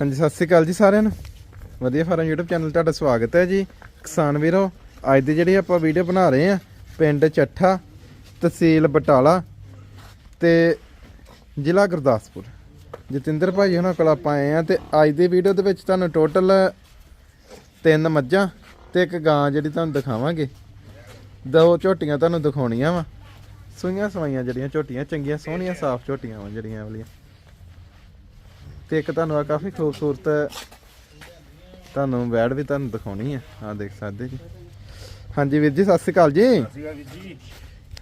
ਹਾਂਜੀ, ਸਤਿ ਸ੍ਰੀ ਅਕਾਲ ਜੀ ਸਾਰਿਆਂ ਨੂੰ। ਵਧੀਆ ਫਾਰਮ YouTube ਚੈਨਲ ਤੁਹਾਡਾ ਸਵਾਗਤ ਹੈ ਜੀ। ਕਿਸਾਨ ਵੀਰੋ, ਅੱਜ ਦੀ ਜਿਹੜੀ ਆਪਾਂ ਵੀਡੀਓ ਬਣਾ ਰਹੇ ਆ ਪਿੰਡ ਚੱਠਾ, ਤਹਿਸੀਲ ਬਟਾਲਾ ਤੇ ਜ਼ਿਲ੍ਹਾ ਗੁਰਦਾਸਪੁਰ। ਜਤਿੰਦਰ ਭਾਈ ਉਹਨਾਂ ਕੋਲ ਆਪਾਂ ਆਏ ਆ ਤੇ ਅੱਜ ਦੀ ਵੀਡੀਓ ਦੇ ਵਿੱਚ ਤੁਹਾਨੂੰ ਟੋਟਲ ਤਿੰਨ ਮੱਝਾਂ ਤੇ ਇੱਕ ਗਾਂ ਜਿਹੜੀ ਤੁਹਾਨੂੰ ਦਿਖਾਵਾਂਗੇ। ਦੋ ਝੋਟੀਆਂ ਤੁਹਾਨੂੰ ਦਿਖਾਉਣੀਆਂ ਵਾ। ਸੂਈਆਂ ਸਵਾਈਆਂ ਜਿਹੜੀਆਂ ਝੋਟੀਆਂ, ਚੰਗੀਆਂ ਸੋਹਣੀਆਂ, ਸਾਫ਼ ਝੋਟੀਆਂ ਵਾ ਜਿਹੜੀਆਂ ਵਾਲੀਆਂ। ਤੇ ਇੱਕ ਤੁਹਾਨੂੰ ਆ ਕਾਫੀ ਖੂਬਸੂਰਤ ਤੁਹਾਨੂੰ ਵੈੜ ਵੀ ਤੁਹਾਨੂੰ ਦਿਖਾਉਣੀ ਆ। ਆ ਦੇਖ ਸਕਦੇ ਜੀ। ਹਾਂਜੀ ਵੀਰ ਜੀ ਸਤਿ ਸ਼੍ਰੀ ਅਕਾਲ ਜੀ। ਸੀਗਾ ਵੀਰ ਜੀ।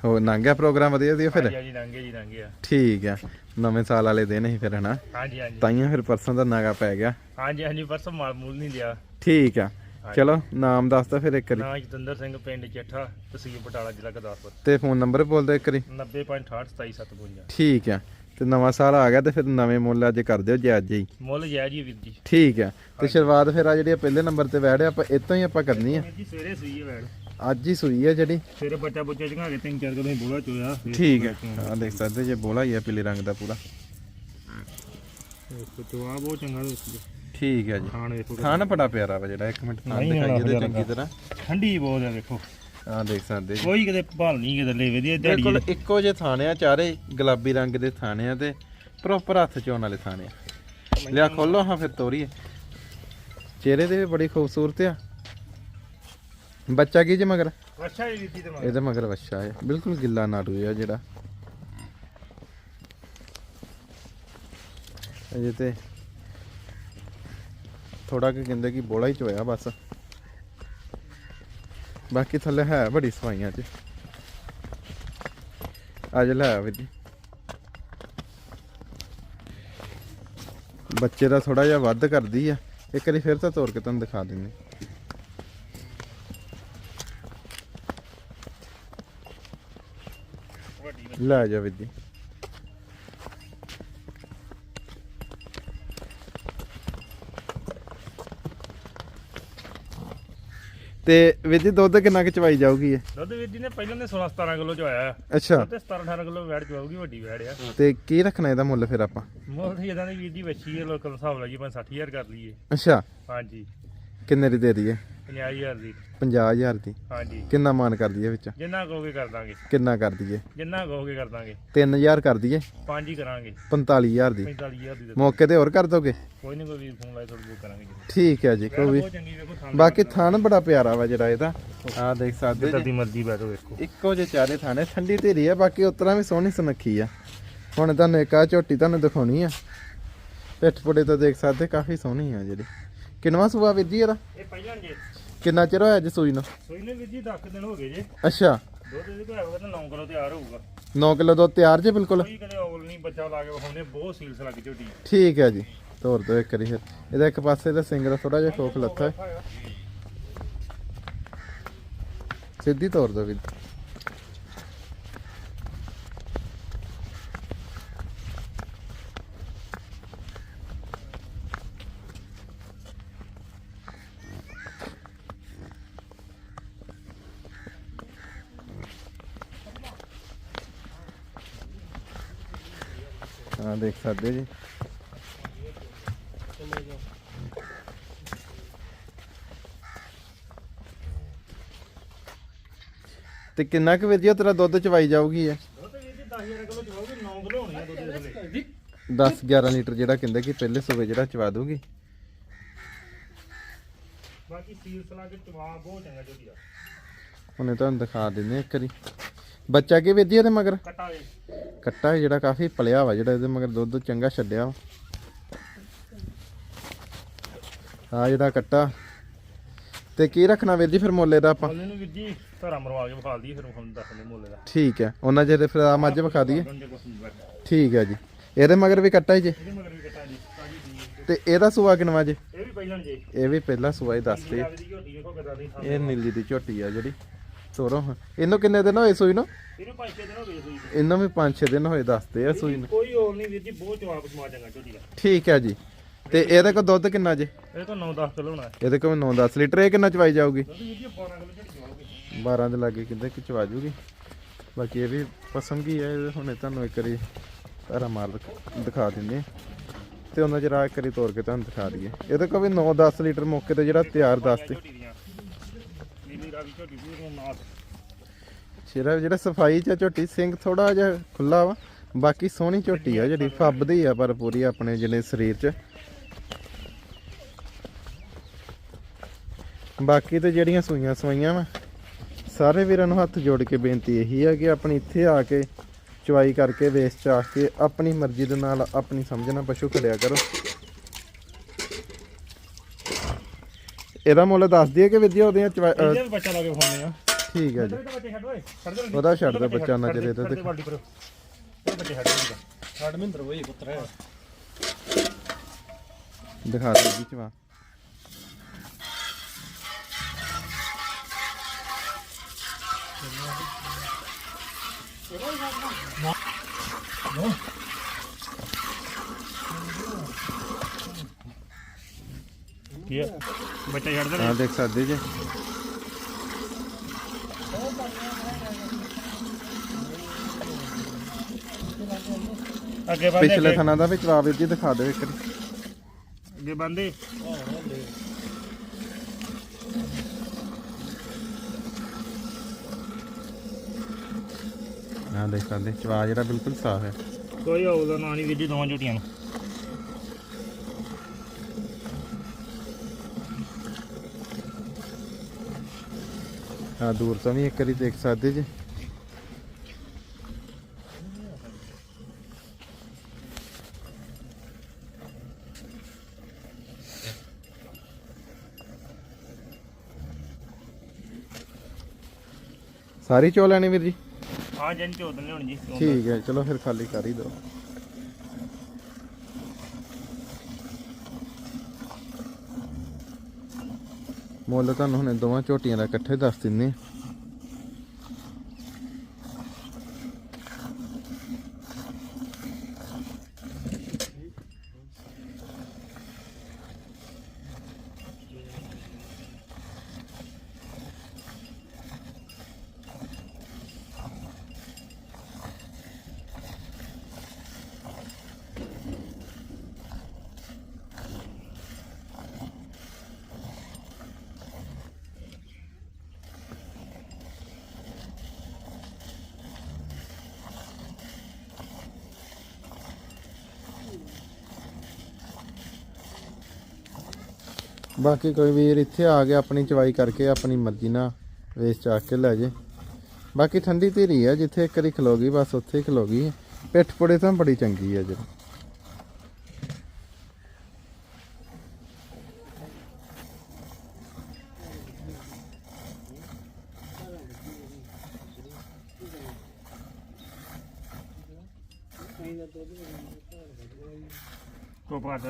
ਹੋ ਲੰਘ ਗਿਆ ਪ੍ਰੋਗਰਾਮ ਵਧੀਆ ਵਧੀਆ ਫਿਰ? ਹਾਂਜੀ ਲੰਗੇ ਜੀ ਲੰਗੇ ਆ ਠੀਕ ਆ। ਨਵੇਂ ਸਾਲ ਵਾਲੇ ਦਿਨ ਹੀ ਫਿਰ ਹਨਾ? ਹਾਂਜੀ ਹਾਂਜੀ। ਤਾਈਆਂ ਫਿਰ ਪਰਸੋਂ ਦਾ ਨਾਗਾ ਪੈ ਗਿਆ। ਹਾਂਜੀ ਹਾਂਜੀ ਪਰਸੋਂ ਮਾਲ ਮੂਲ ਨਹੀਂ ਦਿਆ ਠੀਕ ਆ। ਚਲੋ ਨਾਮ ਦੱਸ ਤਾ ਫਿਰ ਇੱਕ ਵਾਰੀ। ਨਾਂ ਜਤਿੰਦਰ ਸਿੰਘ ਪਿੰਡ ਚੱਠਾ ਤਹਿਸੀਲ ਬਟਾਲਾ ਜ਼ਿਲ੍ਹਾ ਗੁਰਦਾਸਪੁਰ। ਤੇ ਫੋਨ ਨੰਬਰ ਬੋਲ ਦਿਓ ਇੱਕ ਵਾਰੀ। 90.682752 ਠੀਕ ਆ। ਤੇ ਨਵਾਂ ਸਾਲ ਆ ਗਿਆ ਤੇ ਫਿਰ ਨਵੇਂ ਮੁੱਲ ਅੱਜ ਕਰ ਦਿਓ ਜੇ? ਅੱਜ ਹੀ ਮੁੱਲ ਜੈ ਜੀ ਵੀਰ ਜੀ। ਠੀਕ ਆ ਤੇ ਸ਼ੁਰੂਆਤ ਫਿਰ ਆ ਜਿਹੜੀ ਆ ਪਹਿਲੇ ਨੰਬਰ ਤੇ ਵੈੜ ਆ, ਆਪਾਂ ਇਤੋਂ ਹੀ ਆਪਾਂ ਕਰਨੀ ਆ? ਵੀਰ ਜੀ ਸਵੇਰੇ ਸੂਈ ਹੈ ਵੈੜ। ਅੱਜ ਹੀ ਸੂਈ ਆ ਜਿਹੜੀ? ਸਵੇਰੇ ਬੱਚਾ ਬੁੱਚਾ ਚੰਗਾ ਕੇ ਤਿੰਨ ਚਾਰ ਕਦੋਂ ਬੋਲਾ ਚੋਇਆ ਫਿਰ ਠੀਕ ਹੈ। ਆ ਦੇਖ ਸਕਦੇ ਜੇ ਬੋਲਾ ਹੀ ਆ ਪੀਲੇ ਰੰਗ ਦਾ ਪੂਰਾ। ਦੇਖੋ ਚੋਆ ਬਹੁਤ ਚੰਗਾ ਦੋਸਤੋ ਠੀਕ ਹੈ ਜੀ। ਖਾਣ ਵੇਖੋ ਖਾਣਾ ਬੜਾ ਪਿਆਰਾ ਵਾ ਜਿਹੜਾ ਇੱਕ ਮਿੰਟ ਥਾਂ ਨਹੀਂ ਦਿਖਾਈਏ ਤੇ ਚੰਗੀ ਤਰ੍ਹਾਂ। ਠੰਡੀ ਬਹੁਤ ਆ ਵੇਖੋ। ਆ ਦੇਖ ਸਕਦੇ ਜੀ। ਕੋਈ ਕਿਤੇ ਭਾਲ ਨਹੀਂ ਕਿਤੇ ਲੈ ਵਧੀਆ ਦਿਹਾੜੀ ਬਿਲਕੁਲ ਇੱਕੋ ਜਿਹੇ ਥਾਣੇ ਆ ਚਾਰੇ ਗੁਲਾਬੀ ਰੰਗ ਦੇ ਥਾਣੇ ਆ ਤੇ ਪ੍ਰੋਪਰ ਹੱਥ ਚੋਣ ਵਾਲੇ ਥਾਣੇ ਆ। ਲਿਆ ਖੋਲੋ ਹਾਂ ਫਿਰ ਤੋਰੀਏ। ਚਿਹਰੇ ਦੇ ਵੀ ਬੜੀ ਖੂਬਸੂਰਤ ਆ। ਬੱਚਾ ਕੀ ਜੇ ਮਗਰ? ਅੱਛਾ ਜੀ ਜੀ ਤੇ ਮਗਰ। ਇਹਦੇ ਮਗਰ ਵੱਛਾ ਹੈ ਬਿਲਕੁਲ ਗਿੱਲਾ ਨਾੜੂ ਆ ਜਿਹੜਾ। ਅਜੇ ਤੇ ਥੋੜਾ ਕਿ ਕਹਿੰਦੇ ਕਿ ਬੋਲਾ ਹੀ ਚੋਇਆ ਬਸ। ਬਾਕੀ ਥੱਲੇ ਹੈ ਬੜੀ ਸਫਾਈਆਂ ਚ। ਅੱਜ ਲੈ ਆ ਬੱਚੇ ਦਾ ਥੋੜਾ ਜਿਹਾ ਵੱਧ ਕਰਦੀ ਆ। ਇੱਕ ਵਾਰੀ ਫਿਰ ਤਾਂ ਤੋੜ ਕੇ ਤੁਹਾਨੂੰ ਦਿਖਾ ਦਿੰਦੇ। ਲੈ ਜਾ ਵੀਰ ਤੇ ਵੀਰ ਜੀ ਦੁੱਧ ਕਿੰਨਾ ਕੁ ਚਵਾਈ ਜਾਊਗੀ ਇਹ? ਦੁੱਧ ਵੀਰ ਜੀ ਨੇ ਪਹਿਲਾਂ ਨੇ 16 17 ਕਿਲੋ ਚ ਆਇਆ ਅੱਛਾ। ਤੇ 17 18 ਕਿਲੋ ਵੈੜ ਚਵਾਉਗੀ ਵੱਡੀ ਵੈੜ ਆ। ਤੇ ਕੀ ਰੱਖਣਾ ਇਹਦਾ ਮੁੱਲ ਫਿਰ ਆਪਾਂ? ਮੁੱਲ ਇਦਾਂ ਦੀ ਵੀਰ ਜੀ ਵੱਛੀ ਹੈ ਲੋਕਲ ਹਿਸਾਬ ਲਾਈਏ ਆਪਾਂ 60000 ਕਰ ਲਈਏ। ਅੱਛਾ। ਹਾਂਜੀ। ਕਿੰਨੇ ਦੀ ਦੇ ਦਈਏ? 50000 ਦੀ। 50000 ਦੀ। ਹਾਂਜੀ। ਕਿੰਨਾ ਮਾਨ ਕਰ ਦਈਏ ਵਿੱਚ? ਜਿੰਨਾ ਕਹੋਗੇ ਕਰ ਦਾਂਗੇ। ਕਿੰਨਾ ਕਰ ਦਈਏ? ਜਿੰਨਾ ਕਹੋਗੇ ਕਰ ਦਾਂਗੇ। 3000 ਕਰ ਦਈਏ? ਪੰਜ ਹੀ ਕਰਾਂਗੇ। 45000 ਦੀ। 45000 ਦੀ ਮੌਕੇ ਤੇ ਹੋਰ ਕਰ ਦੋਗੇ? ਕੋਈ ਨਹੀਂ ਕੋਈ ਵੀਰ ਫੋਨ ਲਾਏ ਥੋੜੀ ਬਹੁਤ ਕਰਾਂਗੇ ਜੀ ਠੀਕ ਹੈ ਜੀ ਕੋਈ ਵੀ। ਬਾਕੀ ਥਾਨ ਬੜਾ ਪਿਆਰਾ ਵਾ ਜਿਹੜਾ ਇਹਦਾ। ਆ ਦੇਖ ਸਕਦੇ ਜਿੱਦਾਂ ਜੀ। ਦੀ ਮਰਜ਼ੀ ਬੈਠੋ ਵੇਖੋ। ਇੱਕੋ ਜਿਹੇ ਚਾਰੇ ਥਾਣੇ ਠੰਡੀ ਧੀਰੀ ਆ ਬਾਕੀ ਉਤਰਾ ਵੀ ਸੋਹਣੀ ਸੁਨੱਖੀ ਆ। ਹੁਣ ਤੁਹਾਨੂੰ ਇੱਕ ਆ ਝੋਟੀ ਤੁਹਾਨੂੰ ਦਿਖਾਉਣੀ ਆ। ਪਿੱਠ ਪੁੜੇ ਤੋਂ ਦੇਖ ਸਕਦੇ ਕਾਫੀ ਸੋਹਣੀ ਆ ਜਿਹੜੀ। ਕਿੰਨਵਾ ਸੂਆ ਵੀਰ ਜੀ ਇਹਦਾ? ਇਹ ਪਹਿਲਾਂ ਜੇ ਕਿੰਨਾ ਚਿਰ ਹੋਇਆ ਜੀ ਸੂਈ ਨੂੰ? ਸੋਈ ਨੇ ਵੀਰ ਜੀ 10 ਦਿਨ ਹੋ ਗਏ ਜੇ। ਅੱਛਾ। ਦੁੱਧ ਇਹਦੇ ਕੋਲ ਤਾਂ 9 ਕਿਲੋ ਤਿਆਰ ਹੋਊਗਾ। 9 ਕਿਲੋ ਦੁੱਧ ਤਿਆਰ ਜੇ ਬਿਲਕੁਲ? ਕੋਈ ਕਦੇ ਔਲ ਨਹੀਂ ਬੱਚਾ ਲਾ ਕੇ ਵਿਖਾਉਂਦੇ ਬਹੁਤ ਸੀਲਸ ਲੱਗ ਝੋਟੀ ਠੀਕ ਹੈ ਜੀ। ਤੋਰ ਦੋ ਇੱਕ ਵਾਰੀ ਫਿਰ। ਇਹਦਾ ਇੱਕ ਪਾਸੇ ਦਾ ਸਿੰਗ ਦਾ ਥੋੜਾ ਜਿਹਾ ਖੋਖ ਲੱਥਾ। ਹੈ। ਸਿੱਧੀ ਤੋਰ ਦੋ ਵੀਰ। ਹਾਂ ਦੇਖ ਸਕਦੇ ਜੀ। ਤੇ ਕਿੰਨਾ ਕੁ ਵਧੀਆ ਤੇਰਾ ਦੁੱਧ ਚਵਾਈ ਜਾਊਗੀ ਇਹ 10 11 ਲੀਟਰ ਜਿਹੜਾ ਕਹਿੰਦੇ ਕਿ ਪਹਿਲੇ ਸੂਬੇ ਜਿਹੜਾ ਚਵਾ ਦੂਗੀ ਬਾਕੀ ਸੀਲਸ ਲਾ ਕੇ ਚਵਾ ਬਹੁਤ ਚੰਗਾ ਝੋਟੀ ਦਾ ਹੁਣੇ ਤੁਹਾਨੂੰ ਦਿਖਾ ਦਿੰਦੇ ਇੱਕ ਵਾਰੀ। ਬੱਚਾ ਕੀ ਵੇਦੀ ਤੇ ਮਗਰ? ਕਟਾ ਕੱਟਾ ਹੈ ਜਿਹੜਾ ਕਾਫੀ ਪਲਿਆ ਵਾ ਜਿਹੜਾ ਇਹਦੇ ਮਗਰ ਦੁੱਧ ਚੰਗਾ ਛੱਡਿਆ ਵਾ। ਆ ਜਿਹੜਾ ਕੱਟਾ। ਤੇ ਕੀ ਰੱਖਣਾ ਵੀਰ ਜੀ ਫਿਰ ਮੁੱਲੇ ਦਾ ਆਪਾਂ? ਮੁੱਲ ਨੂੰ ਵੀਰ ਜੀ ਧਾਰਾ ਮਰਵਾ ਕੇ ਵਿਖਾ ਦਈਏ ਫਿਰ ਹੁਣ ਦੱਸ ਦੇ ਮੁੱਲ ਦਾ। ਠੀਕ ਹੈ ਉਹਨਾਂ ਜਿਹੜੇ ਫਿਰ ਆ ਮੱਝ ਵਿਖਾ ਦਈਏ। ਠੀਕ ਹੈ ਜੀ। ਇਹਦੇ ਮਗਰ ਵੀ ਕੱਟਾ ਹੀ ਜੇ। ਇਹਦੇ ਮਗਰ ਵੀ ਕਟਾ ਜੀ ਤੇ ਇਹਦਾ ਸੂਆ ਕਿਨਵਾ ਜੇ? ਇਹ ਵੀ ਪਹਿਲਾਂ ਜੇ। ਇਹ ਵੀ ਪਹਿਲਾ ਸੂਆ ਹੀ ਦੱਸਦੇ ਆ। ਦੀ ਇਹ ਨੀਲੀ ਦੀ ਝੋਟੀ ਆ ਜਿਹੜੀ। ਤੋਰੋ ਹਾਂ। ਇਹਨੂੰ ਕਿੰਨੇ ਦਿਨ ਹੋਏ ਸੂਈ ਨੂੰ? ਇਹਨੂੰ ਪੰਜ ਛੇ ਦਿਨ ਹੋ ਗਏ ਸੂਈ ਇਹਨੂੰ ਵੀ 5-6 ਦਿਨ ਹੋਏ ਦੱਸਦੇ ਆ ਸੂਈ ਨੂੰ। ਕੋਈ ਹੋਰ ਨਹੀਂ ਵੀਰ ਜੀ ਬਹੁਤ ਜਵਾਬ ਸਮਾ ਚੰਗਾ ਝੋਟੀ ਦਾ ਠੀਕ ਹੈ ਜੀ। ਤੇ ਇਹਦੇ ਕੋਲ ਦੁੱਧ ਕਿੰਨਾ ਜੇ? ਇਹ ਤਾਂ 9-10 ਕਿਲੋ ਹੋਣਾ ਇਹਦੇ ਕੋਲ 9-10 ਲੀਟਰ ਇਹ ਕਿੰਨਾ ਚਵਾਈ ਜਾਊਗੀ? ਦੁੱਧ ਵੀਰ ਜੀ 12 ਕਿਲੋ ਝੋਟੀ ਚਵਾਓਗੇ 12 ਦੇ ਲਾਗੇ ਕਿੰਦੇ ਕਿ ਚਵਾ ਜੂਗੀ? ਬਾਕੀ ਇਹ ਵੀ ਪਸੰਦ ਹੀ ਹੈ ਇਹ ਹੁਣੇ ਤੁਹਾਨੂੰ ਇੱਕ ਵਾਰੀ ਧਾਰਾ ਮਾਰ ਦਿਖ- ਦਿਖਾ ਦਿੰਦੇ ਆ। ਤੇ ਉਹਨਾਂ ਚਿਰ ਆ ਕਰੀ ਤੋੜ ਕੇ ਤੁਹਾਨੂੰ ਦਿਖਾ ਦਈਏ। ਇਹਦੇ ਕੋਲ ਵੀ 9-10 ਲੀਟਰ ਮੌਕੇ ਤੇ ਜਿਹੜਾ ਤਿਆਰ ਦੱਸਦੇ ਝੋਟੀ ਦੀਆਂ ਨੀਲੀ ਰਾਵੀ ਝੋਟੀ ਦੀ ਉਹ ਨਾਲ। ਸਿਰਾ ਜਿਹੜਾ ਸਫ਼ਾਈ ਚ ਝੋਟੀ ਸਿੰਘ ਥੋੜਾ ਜਿਹਾ ਖੁੱਲਾ ਵਾ, ਬਾਕੀ ਸੋਹਣੀ ਝੋਟੀ ਆ ਜਿਹੜੀ, ਫੱਬਦੀ ਆ ਪਰ ਪੂਰੀ ਆਪਣੇ ਜਿਹੜੇ ਸਰੀਰ ਚ। ਬਾਕੀ ਤੇ ਜਿਹੜੀਆਂ ਸੂਈਆਂ ਸਵਾਈਆਂ ਵਾ, ਸਾਰੇ ਵੀਰਾਂ ਨੂੰ ਹੱਥ ਜੋੜ ਕੇ ਬੇਨਤੀ ਇਹੀ ਆ ਕਿ ਆਪਣੀ ਇੱਥੇ ਆ ਕੇ ਚੁਆਈ ਕਰਕੇ ਵੇਚ ਚਾ ਕੇ, ਆਪਣੀ ਮਰਜ਼ੀ ਦੇ ਨਾਲ ਆਪਣੀ ਸਮਝਣਾ ਪਸ਼ੂ ਖੜਿਆ ਕਰੋ। ਇਹਦਾ ਮੁੱਲ ਦੱਸ ਦਈਏ ਕਿ ਵਿਦਿਆ ਇਹਦੇ ਵੀ ਬੱਚਾ ਲਾ ਕੇ ਖਾਣੇ ਆ। ਠੀਕ ਹੈ ਜੀ। ਬੱਚੇ ਛੱਡ ਓਏ। ਛੱਡ ਦੇ ਉਹਦਾ ਛੱਡ ਦੇ ਬੱਚਾ ਨਾ ਚਲੇ ਤੇ ਬੱਚੇ ਛੱਡ ਦੇ ਛੱਡ ਮਹਿੰਦਰ ਹੋਈ ਪੁੱਤਰ ਹੈ। ਦਿਖਾ ਦੇ ਜੀ ਚਵਾ। ਕੀ ਹੈ। ਬੱਚਾ ਛੱਡ ਦੇ ਆ ਦੇਖ ਸਕਦੇ ਜੀ। ਅੱਗੇ ਬੰਦੇ ਪਿਛਲੇ ਥਾਂ ਦਾ ਵੀ ਚਵਾ ਵੀਰ ਜੀ ਦਿਖਾ ਦਿਓ ਇੱਕ ਵਾਰੀ। ਅੱਗੇ ਬੰਦੇ। ਆ ਦੇਖ ਸਕਦੇ ਚਵਾ ਜਿਹੜਾ ਬਿਲਕੁਲ ਸਾਫ਼ ਹੈ। ਕੋਈ ਹੋਊਗਾ ਨਾ ਨਹੀਂ ਵੀਰ ਜੀ ਦੋਵਾਂ ਝੋਟੀਆਂ ਨੂੰ। ਆ ਦੂਰ ਤੋਂ ਵੀ ਇੱਕ ਵਾਰੀ ਦੇਖ ਸਕਦੇ ਜੀ। ਸਾਰੀ ਚੋ ਲੈਣੀ ਵੀਰ ਜੀ? ਹਾਂ ਜਨ ਝੋਟ ਲਿਆਉਣੀ ਜੀ। ਠੀਕ ਹੈ ਚਲੋ ਫਿਰ ਖਾਲੀ ਕਰ ਹੀ ਦਿਓ। ਮੁੱਲ ਤੁਹਾਨੂੰ ਹੁਣੇ ਦੋਵਾਂ ਝੋਟੀਆਂ ਦਾ ਇਕੱਠੇ ਦੱਸ ਦਿੰਨੇ ਆ। ਬਾਕੀ ਕੋਈ ਵੀਰ ਇੱਥੇ ਆ ਕੇ ਆਪਣੀ ਚਵਾਈ ਕਰਕੇ ਆਪਣੀ ਮਰਜ਼ੀ ਨਾਲ ਵੇਚ ਚਾਕ ਕੇ ਲੈ ਜੇ। ਬਾਕੀ ਠੰਡੀ ਧੀਰੀ ਆ, ਜਿੱਥੇ ਇੱਕ ਵਾਰੀ ਖਲੋਗੀ ਬਸ ਉੱਥੇ ਹੀ ਖਲੋਗੀ ਪਿੱਠ ਪੁੜੇ ਤਾਂ ਬੜੀ ਚੰਗੀ ਆ ਜੀ ਕੋ ਪਾਟ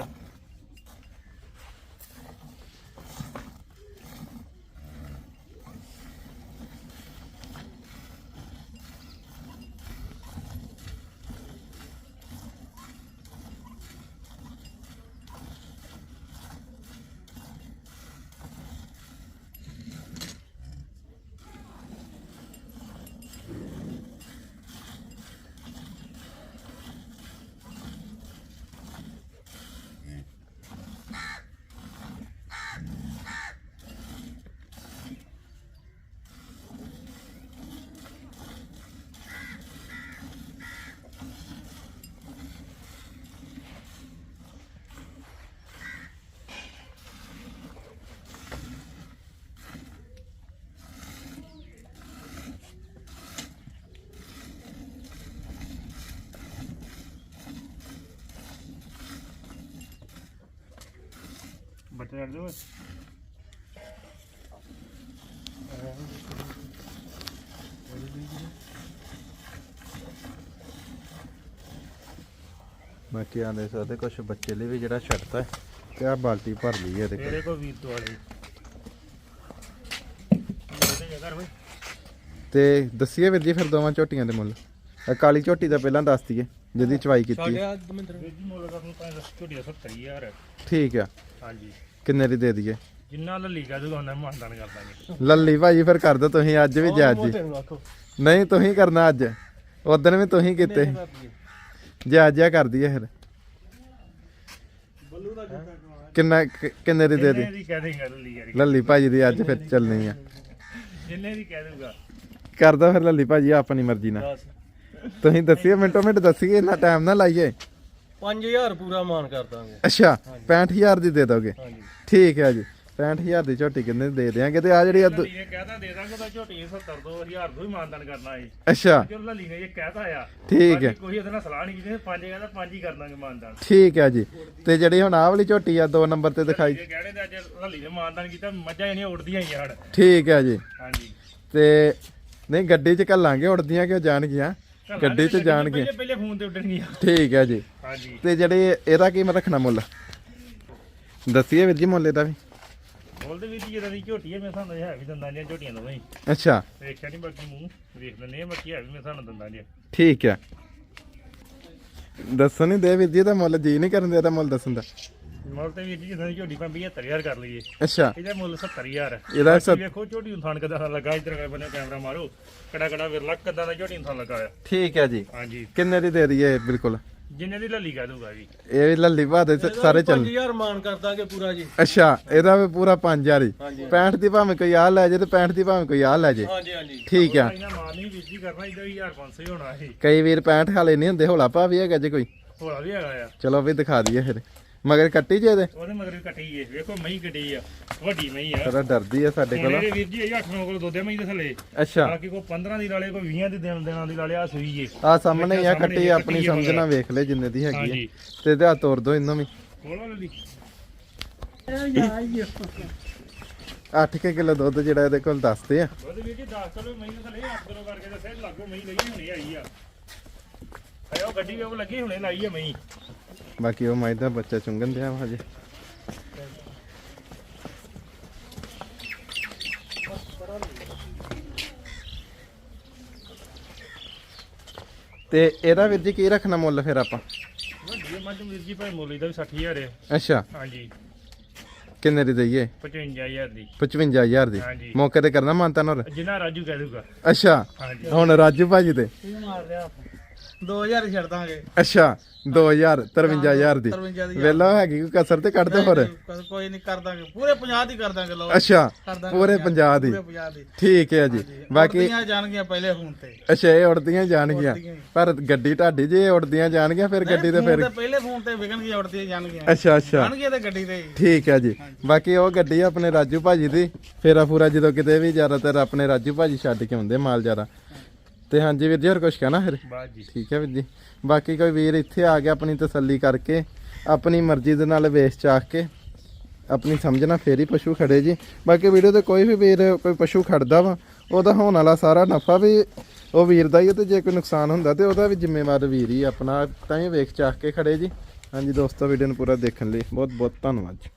ਬੱਚਾ ਛੱਡ ਦੇ ਓਏ ਬਾਕੀ ਆਂਦੇ ਸਕਦੇ ਕੁਝ ਬੱਚੇ ਲਈ ਵੀ ਜਿਹੜਾ ਛੱਡਤਾ ਹੈ ਤੇ ਆ ਬਾਲਟੀ ਭਰ ਲਈ ਇਹਦੇ ਕੋਲ। ਤੇਰੇ ਕੋ ਵੀਰ ਵਾਲੇ। ਇਹਦੇ ਜਗਰ ਓਏ ਤੇ ਦੱਸੀਏ ਵੀਰ ਜੀ ਫਿਰ ਦੋਵਾਂ ਝੋਟੀਆਂ ਦੇ ਮੁੱਲ। ਇਹ ਕਾਲੀ ਝੋਟੀ ਦਾ ਪਹਿਲਾਂ ਦੱਸ ਦਈਏ ਜਿਹਦੀ ਚਵਾਈ ਕੀਤੀ ਹੈ। ਛੱਡਿਆ ਦਮਿੰਦਰ। ਵੀਰ ਜੀ ਮੁੱਲ ਦਾ ਤੁਹਾਨੂੰ ਪੰਜ ਝੋਟੀ ਦਾ 70000 ਠੀਕ ਆ। ਹਾਂਜੀ। ਕਿੰਨੇ ਦੀ ਦੇ ਦਈਏ? ਜਿੰਨਾ ਲੱਲੀ ਕਾ ਦੁਕਾਨਾਂ ਮਾਨਦਾਨ ਕਰ ਦਾਂਗੇ। ਲੱਲੀ ਭਾਜੀ ਫਿਰ ਕਰ ਦੋ ਤੁਸੀਂ ਅੱਜ ਵੀ ਜੱਜ ਜੀ ਤੈਨੂੰ ਆਖੋ। ਨਹੀਂ ਤੁਸੀਂ ਕਰਨਾ ਅੱਜ। ਉਦੋਂ ਵੀ ਤੁਸੀਂ ਕੀਤੇ। ਜੱਜ ਜਿਆ ਕਰ ਦਈਏ ਫਿਰ। ਕਿੰਨਾ ਕਿ- ਕਿੰਨੇ ਦੀ ਦੇ ਦੇ ਜਿੰਨੇ ਦੀ? ਕਹਿ ਦੇਗਾ ਲੱਲੀ ਯਾਰ। ਲੱਲੀ ਭਾਜੀ ਦੀ ਅੱਜ ਫਿਰ ਚੱਲਣੀ ਆ। ਜਿੰਨੇ ਦੀ ਕਹਿ ਦੂਗਾ ਕਰਦਾ ਫਿਰ ਲੱਲੀ ਭਾਜੀ ਆਪਣੀ ਮਰਜ਼ੀ ਨਾਲ। ਤੁਸੀਂ ਦੱਸਿਓ ਮਿੰਟੋ ਮਿੰਟ ਦੱਸੀਏ ਇੰਨਾ ਟਾਈਮ ਨਾ ਲਾਈਏ। 5000 ਪੂਰਾ ਮਾਨ ਕਰ ਦਾਂਗੇ। ਅੱਛਾ 65000 ਦੀ ਦੇ ਦੋਗੇ? ਹਾਂਜੀ। ਠੀਕ ਹੈ ਜੀ। 65000 ਦੀ ਝੋਟੀ ਕਿੰਨੇ ਦੀ ਦੇ ਦਿਆਂਗੇ ਤੇ ਆ ਜਿਹੜੀ ਅੱਧ- ਲੱਲੀ ਨੇ ਕਹਿਤਾ ਦੇ ਦਾਂਗਾ ਤਾਂ ਝੋਟੀ 70 ਤੋਂ 1000 ਤੋਂ ਹੀ ਮਾਨਦਾਨ ਕਰਨਾ ਏ। ਅੱਛਾ। ਜੋ ਲੱਲੀ ਨੇ ਇਹ ਕਹਿਤਾ ਆ ਠੀਕ ਹੈ। ਬਾਕੀ ਕੋਈ ਉਹਦੇ ਨਾਲ ਸਲਾਹ ਨਹੀਂ ਕੀਤੀ ਪੰਜ ਕਹਿੰਦਾ ਪੰਜ ਹੀ ਕਰ ਦਾਂਗੇ ਮਾਨਦਾਨ। ਠੀਕ ਹੈ ਜੀ। ਤੇ ਜਿਹੜੀ ਹੁਣ ਆਹ ਵਾਲੀ ਝੋਟੀ ਆ ਦੋ ਨੰਬਰ ਤੇ ਦਿਖਾਈ। ਇਹ ਕਹਿਣੇ ਤੇ ਅੱਜ ਲੱਲੀ ਨੇ ਮਾਨਦਾਨ ਕੀਤਾ ਮੱਝਾਂ ਜਿਹੜੀਆਂ ਉੜਦੀਆਂ ਹੀ ਹੜ। ਠੀਕ ਹੈ ਜੀ। ਹਾਂਜੀ। ਤੇ ਨਹੀਂ ਗੱਡੀ 'ਚ ਘੱਲਾਂਗੇ ਉੜਦੀਆਂ ਕਿਉਂ ਜਾਣਗੀਆਂ? ਗੱਡੀ 'ਚ ਜਾਣਗੇ ਪਹਿਲੇ ਪਹਿਲੇ ਫੋਨ ਤੇ ਉੱਡਣਗੀਆਂ। ਠੀਕ ਹੈ ਜੀ। ਹਾਂਜੀ। ਤੇ ਜਿਹੜੇ ਇਹਦਾ ਕੀ ਮੈਂ ਰੱਖਣਾ ਮੁੱਲ? ਦੱਸੀਏ ਵੀਰ ਜੀ ਮੁੱਲ ਇਹਦਾ ਵੀ। ਬੋਲਦੇ ਵੀ ਜੀ ਜਿਹਦਾ ਦੀ ਝੋਟੀ ਹੈ ਮੈਂ ਸਾਨੂੰ ਹੈ ਵੀ ਦੰਦਾਂ ਦੀਆਂ ਝੋਟੀਆਂ ਦੋਵੇਂ। ਹੀ ਅੱਛਾ। ਵੇਖਿਆ ਨਹੀਂ ਬਾਕੀ ਮੂੰਹ ਵੇਖ ਲੈਂਦੇ ਆ ਬਾਕੀ ਹੈ ਵੀ ਮੈਂ ਸਾਨੂੰ ਦੰਦਾਂ ਦੀਆਂ ਠੀਕ ਹੈ ਦੱਸਣ ਨਹੀਂ ਦੇ ਵੀਰ ਜੀ ਇਹਦਾ ਮੁੱਲ ਜੀ ਨਹੀਂ ਕਰਨ ਦੇ ਇਹਦਾ ਮੁੱਲ ਦੱਸਣ ਦਾ। ਮੁੱਲ ਤੇ ਵੀ ਜੀ ਜਿਹਦਾ ਦੀ ਝੋਟੀ ਪਾ 75000 ਕਰ ਲਈਏ। ਅੱਛਾ। ਇਹਦਾ ਮੁੱਲ 70000 ਹੈ ਇਹਦਾ ਬਾਕੀ ਸੱਤ- ਵੇਖੋ ਝੋਟੀ ਨੂੰ ਥਾਣ ਕਿਦਾਂ ਲੱਗਾ ਇਧਰ ਕਰ ਬੰਨੇ ਕੈਮਰਾ ਮਾਰੋ। ਕੜਾ ਕੜਾ ਵਿਰਲਾ ਕਿਦਾਂ ਦਾ ਝੋਟੀ ਨੂੰ ਥਾਣ ਲੱਗਾ ਆ ਠੀਕ ਹੈ ਜੀ। ਹਾਂਜੀ। ਕਿੰਨੇ ਦੀ ਦੇ ਦਈਏ ਬਿਲਕੁਲ? ਜਿੰਨੇ ਦੀ ਲੱਲੀ ਕਹਿ ਦੂਗਾ ਜੀ। ਇਹ ਵੀ ਲੱਲੀ ਭਾ ਦੇ ਸ- ਸਾਰੇ ਚੱਲ 5000 ਮਾਨ ਕਰ ਦਾਂਗੇ ਪੂਰਾ ਜੀ। ਅੱਛਾ ਇਹਦਾ ਵੀ ਪੂਰਾ 5000 ਹੀ। ਹਾਂਜੀ 65 ਦੀ ਭਾਵੇਂ ਕੋਈ ਆ ਲੈ ਜੇ ਤੇ 65 ਦੀ ਭਾਵੇਂ ਕੋਈ ਆ ਲੈ ਜੇ। ਹਾਂਜੀ ਹਾਂਜੀ। ਠੀਕ ਆ। ਇਹਨਾਂ ਮਾਲ ਨਹੀਂ ਬੀਜੀ ਕਰਨਾ ਇਧਰ 1500 ਹੀ ਹੋਣਾ ਇਹ ਕਈ ਵੀਰ 65 ਹਾਲੇ ਨਹੀਂ ਹੁੰਦੇ ਹੌਲਾ ਭਾ ਵੀ ਹੈਗਾ ਜੇ ਕੋਈ। ਹੋਲਾ ਵੀ ਹੈਗਾ ਆ। ਚਲੋ ਵੀ ਦਿਖਾ ਦਈਏ ਫਿਰ। ਮਗਰ ਕੱਟੀ ਜੇ ਇਹਦੇ? ਉਹਦੇ ਮਗਰ ਵੀ ਕੱਟੀ ਏ ਵੇਖੋ ਮਹੀਂ ਕੱਟੀ ਆ। ਵੱਡੀ ਮਹੀਂ ਆ। ਥੋੜਾ ਡਰਦੀ ਆ ਸਾਡੇ ਕੋਲ। ਮੇਰੇ ਵੀਰ ਜੀ ਇਹ 8 9 ਕੋਲ ਦੋਦੇ ਮਹੀਂ ਦੇ ਥੱਲੇ। ਅੱਛਾ। ਬਾਕੀ ਕੋਈ 15 ਦੀ ਲਾਲੇ ਕੋਈ 20 ਦੀ ਦੇਣ ਦੇਣਾ ਦੀ ਲਾਲੇ ਆ ਸੂਈ ਏ ਆ ਸਾਹਮਣੇ ਆ ਕੱਟੀ ਆਪਣੀ ਆ ਸਮਝਣਾ ਵੇਖ ਲੈ ਜਿੰਨੇ ਦੀ ਹੈਗੀ ਹਾਂਜੀ। ਹੈ ਤੇ ਇਹਦਾ ਤੋੜ ਦੋ ਇਹਨੂੰ ਵੀ। ਕੋਲੋਂ ਲੱਲੀ 8 ਕਿਲੋ ਦੁੱਧ ਜਿਹੜਾ ਇਹਦੇ ਕੋਲ ਦੱਸਦੇ ਆ। ਉਹਦੇ ਵੀਰ ਜੀ 10 ਕਿਲੋ ਮਹੀਂ ਦੇ ਥੱਲੇ 8 ਕਿਲੋ ਕਰਕੇ ਦੱਸਿਆ ਲੱਗੋ ਮਹੀਂ ਲਈ ਹੁਣੇ ਆਈ ਆ। ਆਇਓ ਗੱਡੀ ਉਹ ਲੱਗੀ ਹੁਣੇ ਲਾਈ ਆ ਮਹੀਂ। ਬਾਕੀ ਉਹ ਮਾਈ ਦਾ ਬੱਚਾ ਚੁੰਗਣ ਦਿਆ ਵਾ ਹਜੇ। ਤੇ ਇਹਦਾ ਵੀਰ ਜੀ ਕੀ ਰੱਖਣਾ ਮੁੱਲ ਫਿਰ ਆਪਾਂ? ਵੱਡੀ ਮੱਝ ਵੀਰ ਜੀ ਭਾਈ ਮੋਲੀ ਦਾ ਵੀ 60000 ਹੈ ਅੱਛਾ। ਹਾਂਜੀ। ਕਿੰਨੇ ਦੀ ਦਈਏ? 55000 ਦੀ। 55000 ਦੀ। ਹਾਂਜੀ। ਮੌਕੇ ਤੇ ਕਰਨਾ ਮਾਨਤਾ ਨਰ ਜਿੰਨਾ ਰਾਜੂ ਕਹਿ ਦੂਗਾ। ਅੱਛਾ। ਹਾਂਜੀ। ਹੁਣ ਰਾਜੂ ਭਾਜੀ ਕੀ ਮਾਰ ਰਿਹਾ 2000 ਛੱਡ ਦਾਂਗੇ ਅੱਛਾ 2000 53000 ਦੀ। 53 ਦੀ ਵੇਲਾ ਹੈਗੀ ਕੋਈ ਕਸਰ ਤੇ ਕੱਢ ਦੇ ਹੋਰ? ਕੋਈ ਨਹੀਂ ਕਰ ਦਾਂਗੇ ਪੂਰੇ 50 ਦੀ ਕਰ ਦਾਂਗੇ ਲਓ। ਅੱਛਾ ਪੂਰੇ 50 ਦੀ। ਪੂਰੇ 50 ਦੀ। ਠੀਕ ਹੈ ਜੀ। ਬਾਕੀ ਉੜਦੀਆਂ ਜਾਣਗੀਆਂ ਪਹਿਲੇ ਫੋਨ ਤੇ। ਅੱਛਾ ਇਹ ਉੜਦੀਆਂ ਜਾਣਗੀਆਂ। ਉੜਦੀਆਂ ਹੀ। ਪਰ ਗੱਡੀ ਢਾਡੀ ਜੇ ਉੜਦੀਆਂ ਜਾਣਗੀਆਂ ਫਿਰ ਗੱਡੀ ਤੇ ਫੋਨ ਫਿਰ ਪਹਿਲੇ ਫੋਨ ਤੇ ਵਿਕਣਗੀਆਂ ਉੜਦੀਆਂ ਜਾਣਗੀਆਂ। ਅੱਛਾ ਅੱਛਾ। ਜਾਣਗੀਆਂ ਤੇ ਗੱਡੀ ਤੇ ਹੀ। ਠੀਕ ਹੈ ਜੀ। ਬਾਕੀ ਉਹ ਗੱਡੀ ਆ ਆਪਣੇ ਰਾਜੂ ਭਾਜੀ ਦੀ। ਫੇਰਾ ਪੂਰਾ ਜਦੋਂ ਕਿਤੇ ਵੀ ਜ਼ਿਆਦਾਤਰ ਆਪਣੇ ਰਾਜੂ ਭਾਜੀ ਛੱਡ ਕੇ ਆਉਂਦੇ ਮਾਲ ਜ਼ਿਆਦਾ। ਤੇ ਹਾਂਜੀ ਵੀਰ ਜੀ ਹੋਰ ਕੁਝ ਕਹਿਣਾ ਫਿਰ? ਬਾਤ ਜੀ। ਠੀਕ ਹੈ ਵੀਰ ਜੀ। ਬਾਕੀ ਕੋਈ ਵੀਰ ਇੱਥੇ ਆ ਕੇ ਆਪਣੀ ਤਸੱਲੀ ਕਰਕੇ ਆਪਣੀ ਮਰਜ਼ੀ ਦੇ ਨਾਲ ਵੇਚ ਚਾਖ ਕੇ ਆਪਣੀ ਸਮਝਣਾ ਫੇਰ ਹੀ ਪਸ਼ੂ ਖੜੇ ਜੀ। ਬਾਕੀ ਵੀਡੀਓ ਤੇ ਕੋਈ ਵੀ ਵੀਰ ਕੋਈ ਪਸ਼ੂ ਖੜਦਾ ਵਾ ਉਹਦਾ ਹੋਣ ਵਾਲਾ ਸਾਰਾ ਨਫਾ ਵੀ ਉਹ ਵੀਰ ਦਾ ਹੀ ਹੈ ਤੇ ਜੇ ਕੋਈ ਨੁਕਸਾਨ ਹੁੰਦਾ ਤੇ ਉਹਦਾ ਵੀ ਜ਼ਿੰਮੇਵਾਰ ਵੀਰ ਹੀ ਆਪਣਾ ਤਾਂ ਹੀ ਵੇਖ ਚਾਖ ਕੇ ਖੜੇ ਜੀ। ਹਾਂਜੀ ਦੋਸਤੋ ਵੀਡੀਓ ਨੂੰ ਪੂਰਾ ਦੇਖਣ ਲਈ ਬਹੁਤ ਬਹੁਤ ਧੰਨਵਾਦ ਜੀ।